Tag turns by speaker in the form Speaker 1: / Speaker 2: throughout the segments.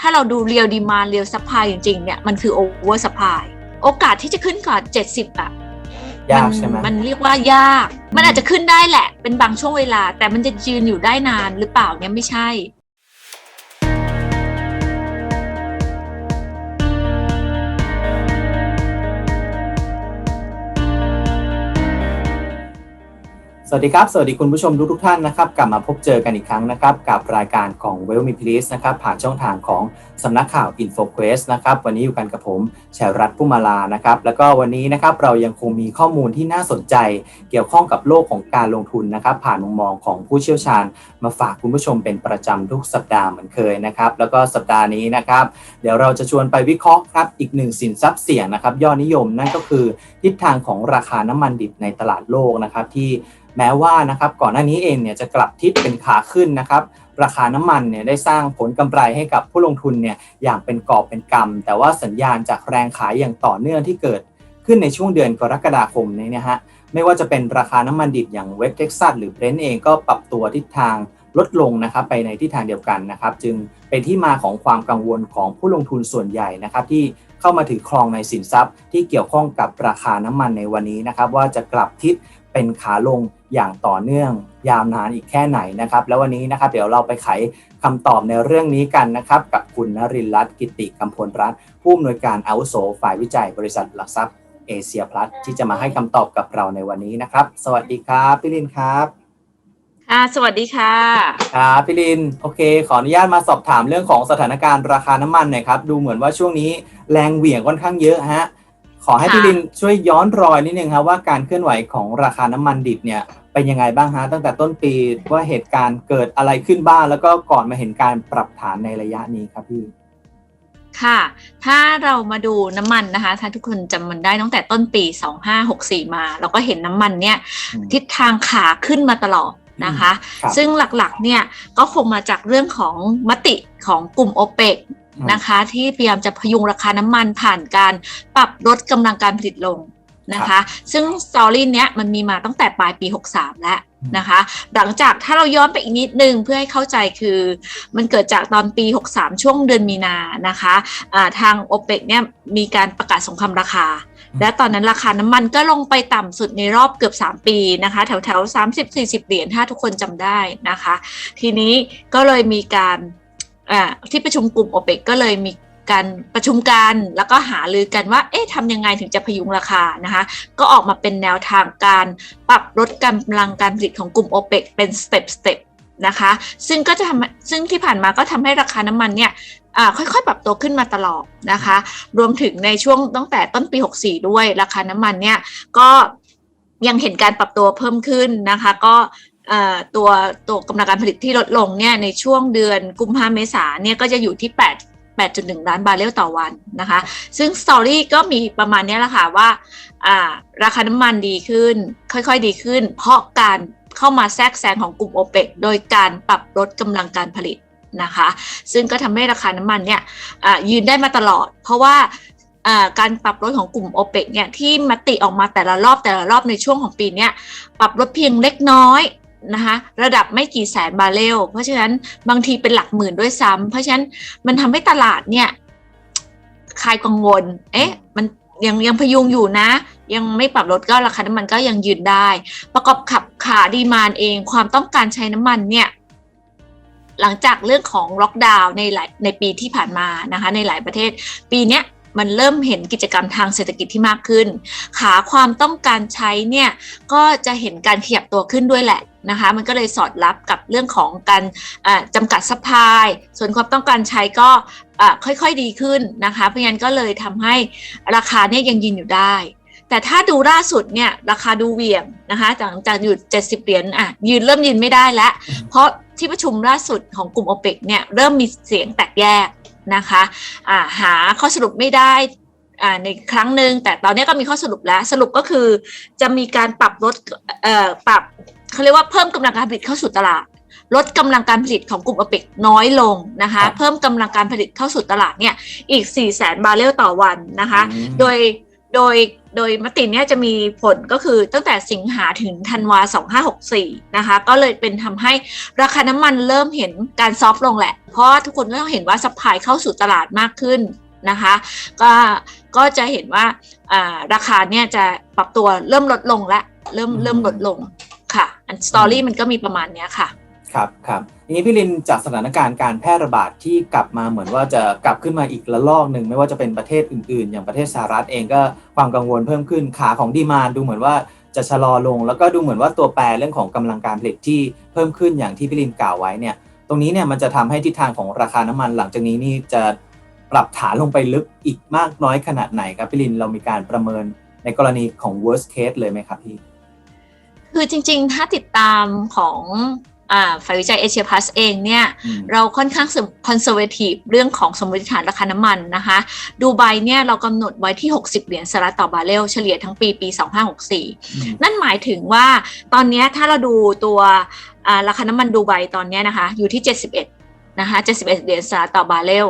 Speaker 1: ถ้าเราดูเรียลดีมาเรียลซัพพลายจริงๆเนี่ยมันคือโอเวอร์ซัพพลายโอกาสที่จะขึ้นก่อน70อะ
Speaker 2: ยากใช่ไหม
Speaker 1: มันเรียกว่ายาก มันอาจจะขึ้นได้แหละ เป็นบางช่วงเวลา แต่มันจะยืนอยู่ได้นานหรือเปล่าเนี่ยไม่ใช่
Speaker 2: สวัสดีครับ สวัสดีคุณผู้ชมทุกทุกท่านนะครับ กลับมาพบเจอกันอีกครั้งนะครับ กับรายการของ w e l l Me Please นะครับ ผ่านช่องทางของสำนักข่าว InfoQuest นะครับ วันนี้อยู่กันกับผมแชรัตพุ่มมาลานะครับ แล้วก็วันนี้นะครับเรายังคงมีข้อมูลที่น่าสนใจ เกี่ยวข้องกับโลกของการลงทุนนะครับ ผ่านมุมมองของผู้เชี่ยวชาญ มาฝากคุณผู้ชมเป็นประจำทุกสัปดาห์เหมือนเคยนะครับ แล้วก็สัปดาห์นี้นะครับ เดี๋ยวเราจะชวนไปวิเคราะห์ครับอีกหนึ่งสินทรัพย์เสี่ยงนะครับยอดนิยมนั่นก็คือทิศทางของราคาน้ำมันดิบในตลาดโลกนะครับที่ แม้ว่านะครับก่อนหน้านี้เองเนี่ยจะกลับทิศเป็นขาขึ้นนะครับราคาน้ำมันเนี่ยได้สร้างผลกำไรให้กับผู้ลงทุนเนี่ยอย่างเป็นกอบเป็นกำแต่ว่าสัญญาณจากแรงขายอย่างต่อเนื่องที่เกิดขึ้นในช่วงเดือนกรกฎาคมนี้นะฮะไม่ว่าจะเป็นราคาน้ำมันดิบอย่างเวสเท็กซัสหรือเบรนท์เองก็ปรับตัวทิศทางลดลงนะครับไปในทิศทางเดียวกันนะครับ จึงเป็นที่มาของความกังวลของผู้ลงทุนส่วนใหญ่นะครับ ที่เข้ามาถือครองในสินทรัพย์ ที่เกี่ยวข้องกับราคาน้ำมันในวันนี้นะครับ ว่าจะกลับทิศ เป็นขาลงอย่างต่อเนื่องยาวนานอีกแค่ไหนนะครับ แล้ววันนี้นะครับเดี๋ยวเราไปไขคำตอบในเรื่องนี้กันนะครับ กับคุณนรินทร์รัตน์กิติกำพลรัตน์ผู้อำนวยการอาวุโสฝ่ายวิจัยบริษัทหลักทรัพย์เอเชียพลัสที่จะมาให้คำตอบกับเราในวันนี้นะครับ สวัสดีครับพี่ลินครับ
Speaker 1: ค่ะสวัสดีค่ะ
Speaker 2: ครับพี่ลินโอเค ขออนุญาตมาสอบถามเรื่องของสถานการณ์ราคาน้ำมันหน่อยครับ ดูเหมือนว่าช่วงนี้แรงเหวี่ยงค่อนข้างเยอะฮะ ขอให้
Speaker 1: ค่ะ
Speaker 2: พี่ลินช่วยย้อนรอยนิดนึงครับว่าการเคลื่อนไหวของราคาน้ำมันดิบเนี่ยเป็นยังไงบ้างฮะตั้งแต่ต้นปีว่าเหตุการณ์เกิดอะไรขึ้นบ้างแล้วก็ก่อนมาเห็นการปรับฐานในระยะนี้ครับพี่
Speaker 1: ค่ะ ถ้าเรามาดูน้ำมันนะคะ ถ้าทุกคนจำมันได้ตั้งแต่ต้นปี 2564 มา เราก็เห็นน้ำมันเนี่ย
Speaker 2: อืม
Speaker 1: ทิศทางขาขึ้นมาตลอดนะคะ
Speaker 2: ครับ
Speaker 1: ซึ่งหลักๆเนี่ยก็คงมาจากเรื่องของมติของกลุ่มโอเปก
Speaker 2: อืม
Speaker 1: นะคะ ที่พยายามจะพยุงราคาน้ำมันผ่านการปรับลดกำลังการผลิตลงนะคะ ซึ่งสตอรี่เนี้ยมันมีมาตั้งแต่ปลายปี 63 แล้วนะคะ หลังจากถ้าเราย้อนไปอีกนิดนึงเพื่อให้เข้าใจคือ มันเกิดจากตอนปี 63 ช่วงเดือนมีนานะคะอ่าทางโอเปกเนี่ยมีการประกาศสงครามราคา และตอนนั้นราคาน้ำมันก็ลงไปต่ำสุดในรอบเกือบ 3 ปีนะคะ แถวแถวๆ30-40 เหรียญถ้าทุกคนจำได้นะคะ ทีนี้ก็เลยมีการ อ่าที่ประชุมกลุ่มโอเปกก็เลยมีการประชุมกันแล้วก็หารือกันว่า เอ๊ะทำยังไงถึงจะพยุงราคานะคะ ก็ออกมาเป็นแนวทางการปรับลดกำลังการผลิตของกลุ่มโอเปกเป็นสเต็ปสเต็ปนะคะ ซึ่งก็จะทำซึ่งที่ผ่านมาก็ทำให้ราคาน้ำมันเนี่ยค่อยๆ ปรับตัวขึ้นมาตลอดนะคะ รวมถึงในช่วงตั้งแต่ต้นปี 64 ด้วย ราคาน้ำมันเนี่ยก็ยังเห็นการปรับตัวเพิ่มขึ้นนะคะ ก็ ตัวตัวกำลังการผลิตที่ลดลงเนี่ยในช่วงเดือนกุมภาเมษาเนี่ยก็จะอยู่ที่ 8 8.1 ล้านบาร์เรลต่อวันนะคะ ซึ่งสตอรี่ก็มีประมาณนี้แหละค่ะว่าราคาน้ำมันดีขึ้น ค่อยๆดีขึ้น เพราะการเข้ามาแทรกแซงของกลุ่มโอเปกโดยการปรับลดกำลังการผลิตนะคะ ซึ่งก็ทำให้ราคาน้ำมันเนี่ยยืนได้มาตลอด เพราะว่าการปรับลดของกลุ่มโอเปกเนี่ยที่มติออกมาแต่ละรอบแต่ละรอบในช่วงของปีเนี้ยปรับลดเพียงเล็กน้อย นะคะระดับไม่กี่แสนบาร์เรลเพราะฉะนั้นบางทีเป็นหลักหมื่นด้วยซ้ำเพราะฉะนั้นมันทำให้ตลาดเนี่ยคลายกังวล เอ๊ะ มันยังยังพยุงอยู่นะ ยังไม่ปรับลดก็ราคาน้ำมันก็ยังยืนได้ ประกอบขับขาดีมานเองความต้องการใช้น้ำมันเนี่ยหลังจากเรื่องของล็อกดาวน์ในหลายในปีที่ผ่านมานะคะในหลายประเทศปีเนี้ย มันเริ่มเห็นกิจกรรมทางเศรษฐกิจที่มากขึ้น ขาความต้องการใช้เนี่ยก็จะเห็นการขยับตัวขึ้นด้วยแหละนะคะ มันก็เลยสอดรับกับเรื่องของการอ่าจำกัดซัพพลายส่วนความต้องการใช้ก็ค่อยๆดีขึ้นนะคะ เพราะงั้นก็เลยทำให้ราคาเนี่ยยังยืนอยู่ได้ แต่ถ้าดูล่าสุดเนี่ยราคาดูเหวี่ยงนะคะจากจากอยู่ 70 เหรียญอะยืนเริ่มยืนไม่ได้แล้ว เพราะที่ประชุมล่าสุดของกลุ่มโอเปกเนี่ยเริ่มมีเสียงแตกแยก นะคะอ่าหาข้อสรุปไม่ได้อ่าในครั้งหนึ่งแต่ตอนนี้ก็มีข้อสรุปแล้ว สรุปก็คือจะมีการปรับลดเอ่อปรับเขาเรียกว่าเพิ่มกำลังการผลิตเข้าสู่ตลาด ลดกำลังการผลิตของกลุ่มโอเปกน้อยลงนะคะ
Speaker 2: ครับ
Speaker 1: เพิ่มกำลังการผลิตเข้าสู่ตลาดเนี่ยอีก4 0 0 0 0 0บาร์เรลต่อวันนะคะ
Speaker 2: อืม
Speaker 1: โดยโดย โดยมติเนี้ยจะมีผลก็คือตั้งแต่สิงหาถึงธันวา 2564 นะคะ ก็เลยเป็นทำให้ราคาน้ำมันเริ่มเห็นการซอฟลงแหละ เพราะทุกคนก็ต้องเห็นว่าสปายเข้าสู่ตลาดมากขึ้นนะคะ ก็ก็จะเห็นว่าราคาเนี่ยจะปรับตัวเริ่มลดลงและ เริ่มเริ่มลดลงค่ะ อันสตอรี่มันก็มีประมาณเนี้ยค่ะ
Speaker 2: ครับครับทีนี้พี่ลินจากสถานการณ์การแพร่ระบาดที่กลับมาเหมือนว่าจะกลับขึ้นมาอีกระลอกหนึ่งไม่ว่าจะเป็นประเทศอื่นๆ อย่างประเทศสหรัฐเองก็ความกังวลเพิ่มขึ้นขาของดีมานดูเหมือนว่าจะชะลอลง แล้วก็ดูเหมือนว่าตัวแปรเรื่องของกำลังการผลิตที่เพิ่มขึ้นอย่างที่พี่ลินกล่าวไว้เนี่ยตรงนี้เนี่ยมันจะทำให้ทิศทางของราคาน้ำมันหลังจากนี้นี่จะปรับฐานลงไปลึกอีกมากน้อยขนาดไหนครับพี่ลินเรามีการประเมินในกรณีของ worst case เลยไหมครับพี่
Speaker 1: คือจริงๆ ถ้าติดตามของ ฝ่ายวิจัยเอเชียพลัสเองเนี่ย
Speaker 2: อืม
Speaker 1: เราค่อนข้างคอนเซอร์เวทีฟเรื่องของสมมติฐานราคาน้ำมันนะคะดูไบเนี่ยเรากำหนดไว้ที่ 60 เหรียญสหรัฐต่อบาร์เรลเฉลี่ยทั้งปีปี 2564
Speaker 2: อืม
Speaker 1: นั่นหมายถึงว่าตอนเนี้ยถ้าเราดูตัวอ่าราคาน้ำมันดูไบตอนเนี้ยนะคะอยู่ที่ 71 นะคะ71เหรียญสหรัฐต่อบาร์เรล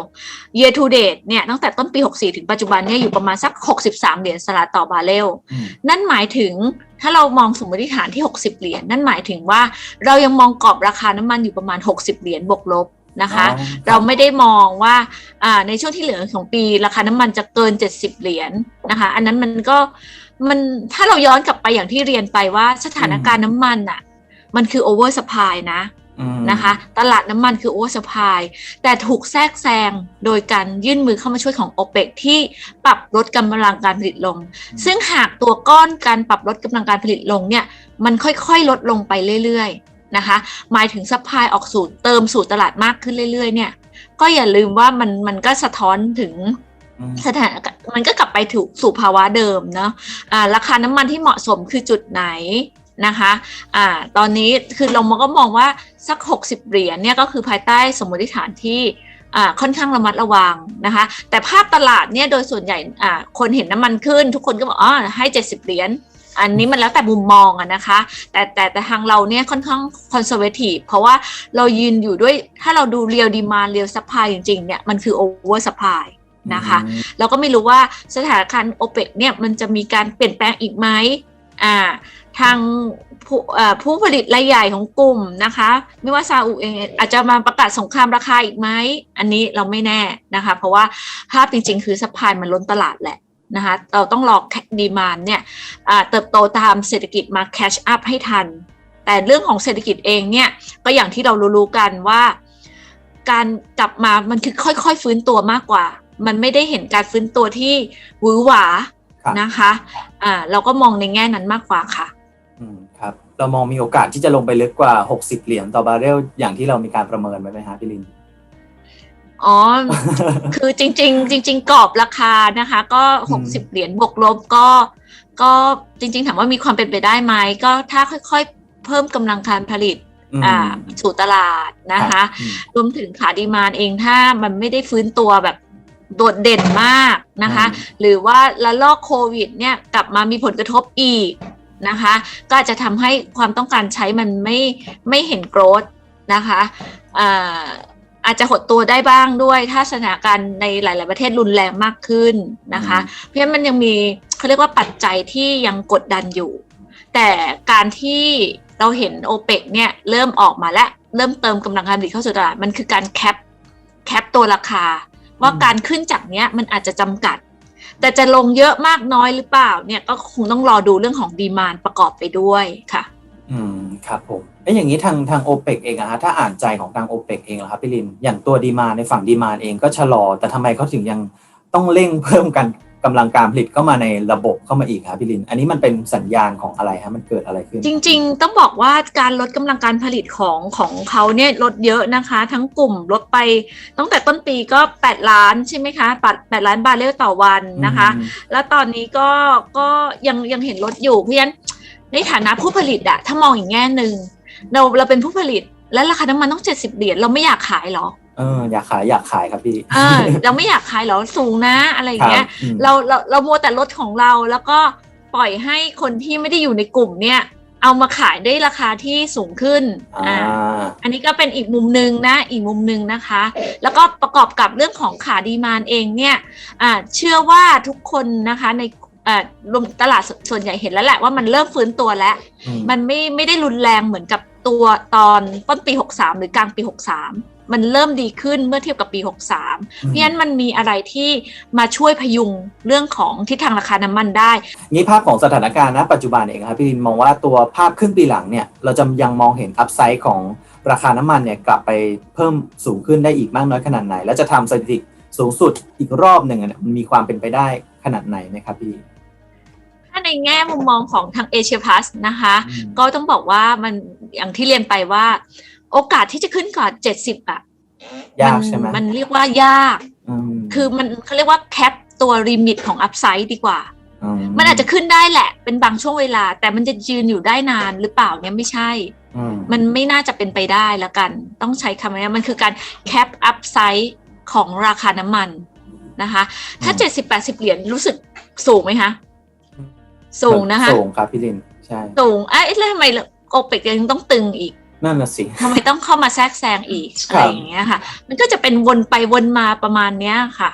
Speaker 1: year to date เนี่ยตั้งแต่ต้นปี 64 ถึงปัจจุบันเนี่ยอยู่ประมาณสัก 63 เหรียญสหรัฐต่อบาร์เรล
Speaker 2: อืม
Speaker 1: นั่นหมายถึงถ้าเรามองสมมติฐานที่ 60 เหรียญนั่นหมายถึงว่าเรายังมองกรอบราคาน้ำมันอยู่ประมาณ 60 เหรียญบวกลบนะคะ
Speaker 2: อ๋อ
Speaker 1: เราไม่ได้มองว่าอ่าในช่วงที่เหลือของปีราคาน้ำมันจะเกิน 70 เหรียญนะคะ อันนั้นมันก็มันถ้าเราย้อนกลับไปอย่างที่เรียนไปว่าสถานการณ์น้ำมันอะมันคือ over supply นะ
Speaker 2: อืม
Speaker 1: นะ คะ ตลาดน้ำมันคือ over supply แต่ถูกแทรกแซงโดยการยื่นมือเข้ามาช่วยของ OPEC ที่ปรับลดกำลังการผลิตลง ซึ่งหากตัวก้อนการปรับลดกำลังการผลิตลงเนี่ย มันค่อยๆ ลดลงไปเรื่อยๆนะคะ หมายถึงซัพพลายออกสู่เติมสู่ตลาดมากขึ้นเรื่อยๆ เนี่ย ก็อย่าลืมว่ามันมันก็สะท้อนถึง
Speaker 2: อืม
Speaker 1: สถานการณ์มันก็กลับไปถูกสู่ภาวะเดิมเนาะอ่าราคาน้ำมันที่เหมาะสมคือจุดไหน นะคะอ่าตอนนี้คือเราก็มองว่าสัก 60 เหรียญเนี่ยก็คือภายใต้สมมติฐานที่อ่าค่อนข้างระมัดระวังนะคะ แต่ภาพตลาดเนี่ยโดยส่วนใหญ่อ่าคนเห็นน้ำมันขึ้น ทุกคนก็บอกอ๋อให้ 70 เหรียญอันนี้มันแล้วแต่มุมมองอะนะคะ แต่แต่แต่ทางเราเนี่ยค่อนข้างคอนเซอร์เวทีฟเพราะว่าเรายืนอยู่ด้วยถ้าเราดูเรียลดีมาเรียลซัพพลายจริงๆเนี่ยมันคือโอเวอร์ซัพพลายนะคะเราก็ไม่รู้ว่าสถานการณ์โอเปกเนี่ยมันจะมีการเปลี่ยนแปลงอีกไหม อ่าทางผู้ผู้ผลิตรายใหญ่ของกลุ่มนะคะ ไม่ว่าซาอุเองอาจจะมาประกาศสงครามราคาอีกไหมอันนี้เราไม่แน่นะคะ เพราะว่าภาพจริงๆ คือสปายมันล้นตลาดแหละนะคะเราต้องรอดีมานเนี่ยเติบโตตามเศรษฐกิจมาแคชอัพให้ทัน แต่เรื่องของเศรษฐกิจเองเนี่ยก็อย่างที่เรารู้ๆกันว่า การกลับมามันคือค่อยๆ ฟื้นตัวมากกว่า มันไม่ได้เห็นการฟื้นตัวที่หวือหวา นะคะอ่าเราก็มองในแง่นั้นมากกว่าค่ะ
Speaker 2: อืมครับเรามองมีโอกาสที่จะลงไปลึกกว่า 60 เหรียญต่อบาร์เรลอย่างที่เรามีการประเมินไว้ไหมฮะพี่ลิน
Speaker 1: อ๋อ คือจริง ๆ จริง ๆ กรอบราคานะคะ ก็
Speaker 2: อืม
Speaker 1: 60เหรียญบวกลบก็ ก็จริง ๆ ถามว่ามีความเป็นไปได้ไหมก็ถ้าค่อยๆ เพิ่มกำลังการผลิต
Speaker 2: ม
Speaker 1: อ่าสู่ตลาดนะคะ
Speaker 2: อืม
Speaker 1: รวมถึงขาดีมานเองถ้ามันไม่ได้ฟื้นตัวแบบ โดดเด่นมากนะคะ
Speaker 2: อืม
Speaker 1: หรือว่าละลอกโควิดเนี่ยกลับมามีผลกระทบอีกนะคะ ก็อาจจะทำให้ความต้องการใช้มันไม่ไม่เห็นโกรธนะคะอ่าอาจจะหดตัวได้บ้างด้วย ถ้าสถานการณ์ในหลาย ๆ ประเทศรุนแรงมากขึ้นนะคะ เพราะฉะนั้นมันยังมีเขาเรียกว่าปัจจัยที่ยังกดดันอยู่ แต่การที่เราเห็นโอเปกเนี่ยเริ่มออกมาและเริ่มเติมกำลังการผลิตเข้าสู่ตลาด มันคือการแคปแคปตัวราคา ว่า
Speaker 2: อืม
Speaker 1: การขึ้นจากเนี้ยมันอาจจะจำกัด แต่จะลงเยอะมากน้อยหรือเปล่า เนี่ยก็คงต้องรอดูเรื่องของดีมานประกอบไปด้วยค่ะ
Speaker 2: อืมครับผมเอ้ยอย่างนี้ทางทางโอเปกเองอะฮะถ้าอ่านใจของทางโอเปกเองเหรอครับพี่ลินอย่างตัวดีมาในฝั่งดีมานเองก็ชะลอ แต่ทำไมเขาถึงยังต้องเร่งเพิ่มกัน กำลังการผลิตเข้ามาในระบบเข้ามาอีกครับพี่ลิน อันนี้มันเป็นสัญญาณของอะไรฮะมันเกิดอะไรขึ้น
Speaker 1: จริง ๆ ต้องบอกว่าการลดกำลังการผลิตของของเขาเนี่ยลดเยอะนะคะ ทั้งกลุ่มลดไปตั้งแต่ต้นปีก็ 8 ล้านใช่ไหมคะ8 8ล้านบาร์เรลต่อวันนะคะ
Speaker 2: อืม
Speaker 1: แล้วตอนนี้ก็ก็ยังยังเห็นลดอยู่เพราะฉะนั้นในฐานะผู้ผลิตอะถ้ามองอีกแง่หนึ่งเราเราเป็นผู้ผลิตและราคาน้ำมันต้อง 70 เหรียญเราไม่อยากขายหรอ
Speaker 2: เอออยากขายอยากขายครับพี่
Speaker 1: เออเราไม่อยากขายหรอสูงนะอะไรอย่างเงี้ย
Speaker 2: อืม
Speaker 1: เราเราเรามัวแต่ลดของเราแล้วก็ปล่อยให้คนที่ไม่ได้อยู่ในกลุ่มเนี่ย เอามาขายได้ราคาที่สูงขึ้น
Speaker 2: อ่า
Speaker 1: อันนี้ก็เป็นอีกมุมหนึ่งนะอีกมุมหนึ่งนะคะ แล้วก็ประกอบกับเรื่องของขาดีมานเองเนี่ยอ่าเชื่อว่าทุกคนนะคะในอ่ารวมตลาดสส่วนใหญ่เห็นแล้วแหละว่ามันเริ่มฟื้นตัวแล้ว
Speaker 2: อืม
Speaker 1: มันไม่ไม่ได้รุนแรงเหมือนกับตัวตอนต้นปี 63 หรือกลางปี 63 มันเริ่มดีขึ้นเมื่อเทียบกับปี 63 เพราะฉะนั้นมันมีอะไรที่มาช่วยพยุงเรื่องของทิศทางราคาน้ำมันได้
Speaker 2: นี่ภาพของสถานการณ์ณปัจจุบันเองครับพี่ลินมองว่าตัวภาพครึ่งปีหลังเนี่ยเราจะยังมองเห็นอัพไซด์ของราคาน้ำมันเนี่ยกลับไปเพิ่มสูงขึ้นได้อีกมากน้อยขนาดไหน แล้วจะทำสถิติสูงสุดอีกรอบหนึ่งอะเนี่ยมันมีความเป็นไปได้ขนาดไหนไหมครับพี่
Speaker 1: ถ้าในแง่มุมมองของทางเอเชียพ u สนะคะ
Speaker 2: อืม
Speaker 1: ก็ต้องบอกว่ามันอย่างที่เรียนไปว่า โอกาสที่จะขึ้นก่อน70อะ
Speaker 2: ยากใช่ไหม
Speaker 1: มันเรียกว่ายาก
Speaker 2: ม
Speaker 1: คือมันเขาเรียกว่าแคปตัวริมิตของอัพไซด์ดีกว่า
Speaker 2: ม
Speaker 1: มันอาจจะขึ้นได้แหละ เป็นบางช่วงเวลา แต่มันจะยืนอยู่ได้นานหรือเปล่าเนี่ยไม่ใช่
Speaker 2: อืม
Speaker 1: มันไม่น่าจะเป็นไปได้ละกัน ต้องใช้คำนี้มันคือการแคปอัพไซด์ของราคาน้ำมันนะคะ ถ้า70-80เหรียญรู้สึกสูงไหมคะ สูงนะคะ
Speaker 2: สูงครับพี่ลิน ใช่
Speaker 1: สูงเอ๊ะแล้วทำไมโอเปกยังต้องตึงอีก
Speaker 2: นั่นน่ะสิ
Speaker 1: ทำไมต้องเข้ามาแทรกแซงอีก
Speaker 2: ครั
Speaker 1: อะ
Speaker 2: บ
Speaker 1: ไรอย่างเงี้ยค่ะ มันก็จะเป็นวนไปวนมาประมาณเนี้ยค่ะ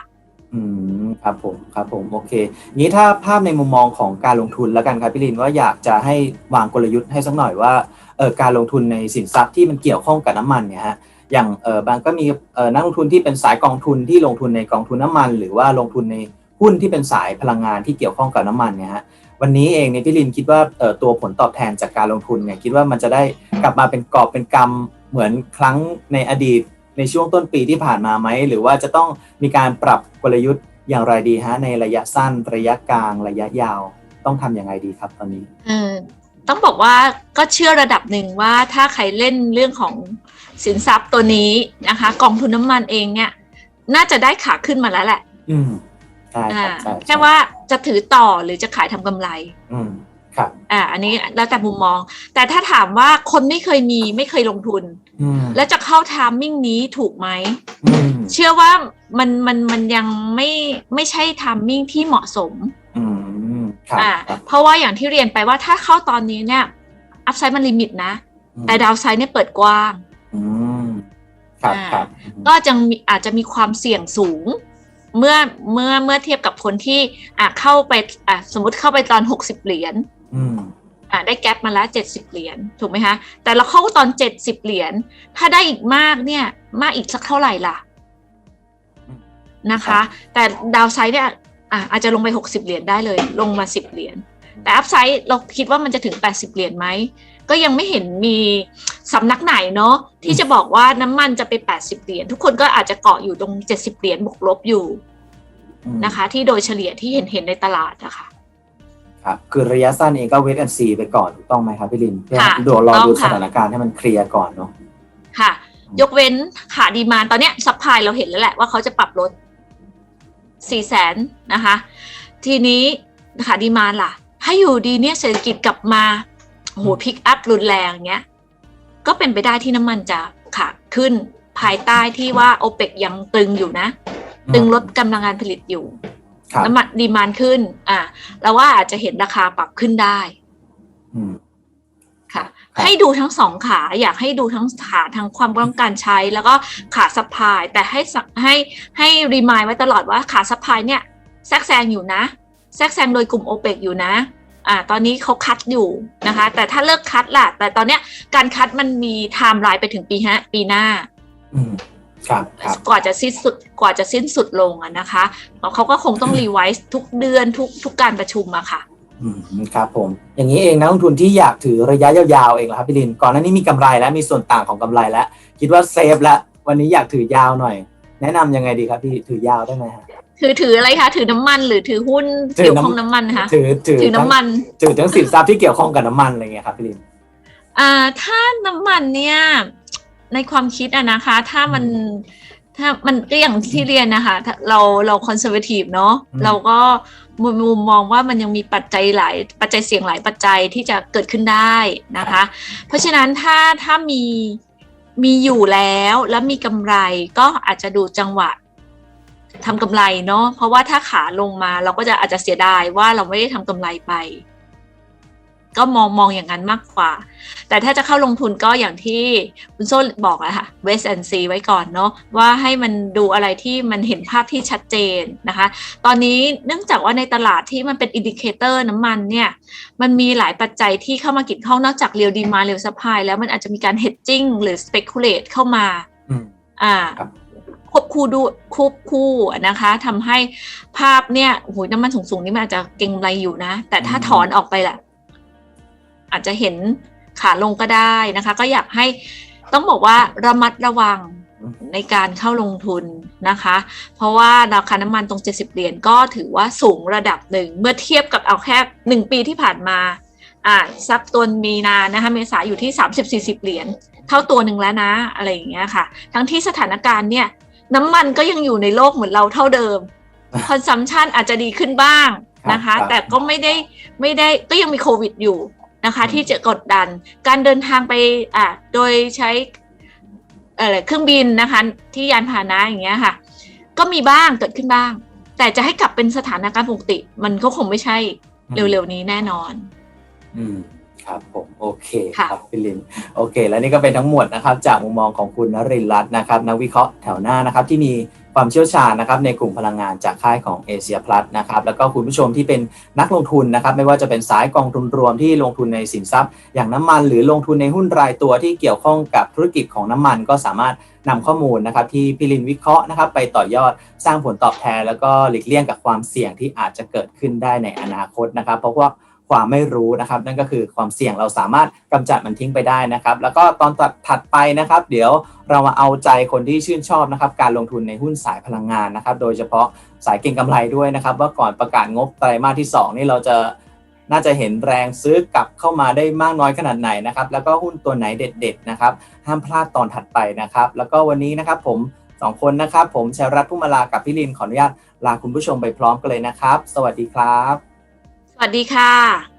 Speaker 2: อืมครับผมครับผมโอเคงี้ถ้าภาพในมุมมองของการลงทุนแล้วกันครับพี่ลินว่าอยากจะให้วางกลยุทธ์ให้สักหน่อยว่าเออการลงทุนในสินทรัพย์ที่มันเกี่ยวข้องกับน้ำมันเนี่ยฮะอย่างเออบางก็มีเออนักลงทุนที่เป็นสายกองทุนที่ลงทุนในกองทุนน้ำมัน หรือว่าลงทุนในหุ้นที่เป็นสายพลังงานที่เกี่ยวข้องกับน้ำมันเนี่ยฮะ วันนี้เองเนี่ยพี่ลินคิดว่าเออตัวผลตอบแทนจากการลงทุนเนี่ยคิดว่ามันจะได้กลับมาเป็นกอบเป็นกำเหมือนครั้งในอดีตในช่วงต้นปีที่ผ่านมาไหม หรือว่าจะต้องมีการปรับกลยุทธ์อย่างไรดีฮะในระยะสั้นระยะกลางระยะยาว ต้องทำยังไงดีครับตอนนี้
Speaker 1: เออต้องบอกว่าก็เชื่อระดับหนึ่งว่าถ้าใครเล่นเรื่องของสินทรัพย์ตัวนี้นะคะ กองทุนน้ำมันเองเนี่ย น่าจะได้ขาขึ้นมาแล้วแหละ
Speaker 2: อืมใช่ค
Speaker 1: อ่า
Speaker 2: รับใช่
Speaker 1: แค่ว่าจะถือต่อหรือจะขายทำกำไร
Speaker 2: อืมครับ
Speaker 1: อ่า อันนี้แล้วแต่มุมมอง แต่ถ้าถามว่าคนไม่เคยมีไม่เคยลงทุน
Speaker 2: อืม
Speaker 1: แล้วจะเข้าทามมิ่งนี้ถูกไหม
Speaker 2: อืม
Speaker 1: เชื่อว่ามันมันมันยังไม่ไม่ใช่ทามมิ่งที่เหมาะสม
Speaker 2: อืมครับ
Speaker 1: อ่า
Speaker 2: ครับ
Speaker 1: เพราะว่าอย่างที่เรียนไปว่าถ้าเข้าตอนนี้เนี่ยอัพไซด์มันลิมิตนะ
Speaker 2: อืม
Speaker 1: แต่ดาวไซด์เนี่ยเปิดกว้าง
Speaker 2: อืมครับ
Speaker 1: อ่า
Speaker 2: ครับ
Speaker 1: ก็จะมีอาจจะมีความเสี่ยงสูง เมื่อเมื่อเมื่อเทียบกับคนที่อะเข้าไปอะสมมติเข้าไปตอน60เหรียญ
Speaker 2: อืม
Speaker 1: อะได้แก๊ปมาแล้ว70เหรียญถูกไหมคะ แต่เราเข้าตอน70เหรียญถ้าได้อีกมากเนี่ย มากอีกสักเท่าไหร่ล่ะนะคะ แต่ดาวไซด์เนี่ยอะอาจจะลงไป60เหรียญได้เลย ลงมา10เหรียญแต่อัพไซด์เราคิดว่ามันจะถึง80เหรียญไหมก็ยังไม่เห็นมี สำนักไหนเนาะที่จะบอกว่าน้ำมันจะไป 80 เหรียญทุกคนก็อาจจะเกาะอยู่ตรง 70 เหรียญบวกลบอยู่
Speaker 2: อืม
Speaker 1: นะคะ ที่โดยเฉลี่ยที่เห็นเห็นในตลาดนะคะ
Speaker 2: ครับคือระยะสั้นเองก็เวทแอนซีไปก่อนถูกต้องไหมครับพี่ลินเพื่อ
Speaker 1: ค่ะ
Speaker 2: ดูรอ
Speaker 1: ถูกต้อง
Speaker 2: ดู
Speaker 1: ค่ะ
Speaker 2: สถานการณ์ให้มันเคลียร์ก่อนเนาะ
Speaker 1: ค่ะ ยกเว้นขาดีมานตอนเนี้ยซัพพลายเราเห็นแล้วแหละว่าเขาจะปรับลด4แสนนะคะ ทีนี้ขาดีมานล่ะ ถ้าอยู่ดีเนี่ยเศรษฐกิจกลับมาโอ้โหพิกอัพรุนแรงเงี้ย ก็เป็นไปได้ที่น้ำมันจะขาขึ้นภายใต้ที่ว่าโอเปกยังตึงอยู่นะ ตึงลดกำลังการผลิตอยู่
Speaker 2: ครับ
Speaker 1: น้ำมันดีมานขึ้น อ่าแล้วว่าอาจจะเห็นราคาปรับขึ้นได้
Speaker 2: อืม
Speaker 1: ค่ะ
Speaker 2: ครับ
Speaker 1: ให้ดูทั้งสองขา อยากให้ดูทั้งขาทางความต้องการใช้ แล้วก็ขาซัพพลาย แต่ให้สักให้ให้รีมายไว้ตลอดว่าขาซัพพลายเนี่ยแทรกแซงอยู่นะ แทรกแซงโดยกลุ่มโอเปกอยู่นะ อ่าตอนนี้เขาคัดอยู่นะคะ แต่ถ้าเลิกคัดล่ะ แต่ตอนเนี้ยการคัดมันมีไทม์ไลน์ไปถึงปีฮะปีหน้า
Speaker 2: อืมครับครับ
Speaker 1: กว่าจะสิ้นสุดกว่าจะสิ้นสุดลงอะนะคะเขาก็คงต้องรีไวซ์ทุกเดือนทุกทุกการประชุมอะค่ะ
Speaker 2: อืมครับผม อย่างนี้เองนักลงทุนที่อยากถือระยะยาวๆเองเหรอครับพี่ลินก่อนหน้านี้มีกำไรแล้วมีส่วนต่างของกำไรแล้ว คิดว่าเซฟแล้ววันนี้อยากถือยาวหน่อย แนะนำยังไงดีครับพี่ถือยาวได้ไหมฮะ
Speaker 1: ถือถืออะไรคะ ถือน้ำมันหรือถือหุ้น
Speaker 2: ถือ
Speaker 1: เกี่ยว
Speaker 2: น้ำ
Speaker 1: ข้องน้ำมันคะ
Speaker 2: ถือถือ
Speaker 1: ถือน้ำมัน
Speaker 2: ถือทั้งสินทรัพย์ที่เกี่ยวข้องกับน้ำมันอะไรเงี้ยครับพี่ลิน
Speaker 1: อ่า ถ้าน้ำมันเนี่ย ในความคิดอะนะคะ ถ้ามันถ้ามันก็อย่างที่เรียนนะคะถ้าเราเราคอนเซอร์เวทีฟเนาะ
Speaker 2: อืม
Speaker 1: เราก็มุมมุมมองว่ามันยังมีปัจจัยหลายปัจจัยเสี่ยงหลายปัจจัยที่จะเกิดขึ้นได้นะคะ เพราะฉะนั้นถ้าถ้ามีมีอยู่แล้วแล้วมีกำไรก็อาจจะดูจังหวะ ทำกำไรเนาะเพราะว่าถ้าขาลงมาเราก็จะอาจจะเสียดายว่าเราไม่ได้ทำกำไรไป ก็มองมองอย่างนั้นมากกว่า แต่ถ้าจะเข้าลงทุนก็อย่างที่คุณโซ่บอกอะค่ะ wait and see ไว้ก่อนเนาะว่าให้มันดูอะไรที่มันเห็นภาพที่ชัดเจนนะคะ ตอนนี้เนื่องจากว่าในตลาดที่มันเป็นอินดิเคเตอร์น้ำมันเนี่ย มันมีหลายปัจจัยที่เข้ามาเกี่ยวข้องนอกจากเรียวดีมาเรียวซัพพลายแล้วมันอาจจะมีการ hedging หรือ speculate เข้ามา
Speaker 2: อืม
Speaker 1: อ่า
Speaker 2: ครับ
Speaker 1: ควบคู่ดูควบคู่นะคะทำให้ภาพเนี่ยโอ้โหน้ำมันสูงๆนี่มันอาจจะเก็งกำไรอยู่นะ แต่ถ้า
Speaker 2: อืม
Speaker 1: ถอนออกไปแหละอาจจะเห็นขาลงก็ได้นะคะ ก็อยากให้ต้องบอกว่าระมัดระวังในการเข้าลงทุนนะคะ เพราะว่าราคาน้ำมันตรง 70 เหรียญก็ถือว่าสูงระดับหนึ่ง เมื่อเทียบกับเอาแค่หนึ่งปีที่ผ่านมา อ่าสักตัวมีนานะคะเมษาอยู่ที่ 30-40 เหรียญเท่าตัวหนึ่งแล้วนะ อะไรอย่างเงี้ยค่ะ ทั้งที่สถานการณ์เนี่ย น้ำมันก็ยังอยู่ในโลกเหมือนเราเท่าเดิมคอนซัมชันอาจจะดีขึ้นบ้างนะคะ
Speaker 2: ครับ
Speaker 1: แต่ก็ไม่ได้ไม่ได้ก็ยังมีโควิดอยู่นะคะ
Speaker 2: อืม
Speaker 1: ที่จะกดดันการเดินทางไปอ่าโดยใช้อะไรเครื่องบินนะคะ ที่ยานพาหนะอย่างเงี้ยค่ะ ก็มีบ้างเกิดขึ้นบ้าง แต่จะให้กลับเป็นสถานการณ์ปกติ มันก็คงไม่ใช่เร็วๆนี้แน่นอน
Speaker 2: อืม ครับผมโอเค
Speaker 1: ค่ะ
Speaker 2: ครับพี่ลินโอเค และนี่ก็เป็นทั้งหมดนะครับ จากมุมมองของคุณนรินทร์รัตน์นะครับนักวิเคราะห์แถวหน้านะครับที่มีความเชี่ยวชาญนะครับในกลุ่มพลังงานจากค่ายของเอเชียพลัสนะครับแล้วก็คุณผู้ชมที่เป็นนักลงทุนนะครับไม่ว่าจะเป็นสายกองทุนรวมที่ลงทุนในสินทรัพย์ อย่างน้ำมันหรือลงทุนในหุ้นรายตัวที่เกี่ยวข้องกับธุรกิจของน้ำมันก็สามารถนำข้อมูลนะครับที่พี่ลินวิเคราะห์นะครับไปต่อยอดสร้างผลตอบแทน แล้วก็หลีกเลี่ยงกับความเสี่ยงที่อาจจะเกิดขึ้นได้ในอนาคตนะครับ เพราะว่า ความไม่รู้นะครับ นั่นก็คือความเสี่ยงเราสามารถกำจัดมันทิ้งไปได้นะครับ แล้วก็ตอนตัดถัดไปนะครับ เดี๋ยวเรามาเอาใจคนที่ชื่นชอบนะครับ การลงทุนในหุ้นสายพลังงานนะครับ โดยเฉพาะสายเก็งกำไรด้วยนะครับ ว่าก่อนประกาศงบไตรมาสที่ 2 นี่เราจะน่าจะเห็นแรงซื้อกลับเข้ามาได้มากน้อยขนาดไหนนะครับ แล้วก็หุ้นตัวไหนเด็ด ๆ นะครับ ห้ามพลาดตอนถัดไปนะครับ แล้วก็วันนี้นะครับผมสองคนนะครับ ผมชัยรัตน์พุ่มาลากับพี่ลินขออนุญาตลาคุณผู้ชมไปพร้อมกันเลยนะครับ สวัสดีครับ
Speaker 1: วัสดีค่ะ